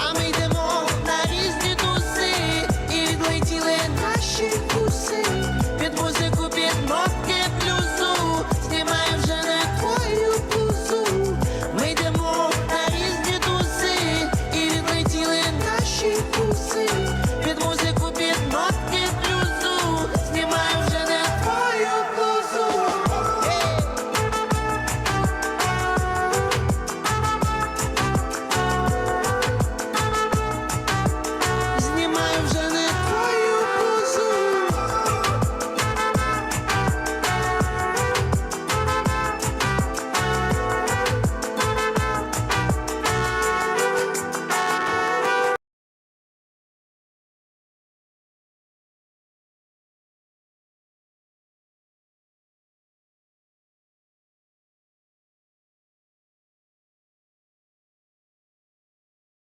А ми йдемо на різні туси і відлетіли наші куси. Під музику, під нотки знімає вже не твою блузу. Ми йдемо на різні туси і відлетіли наші куси. Під музику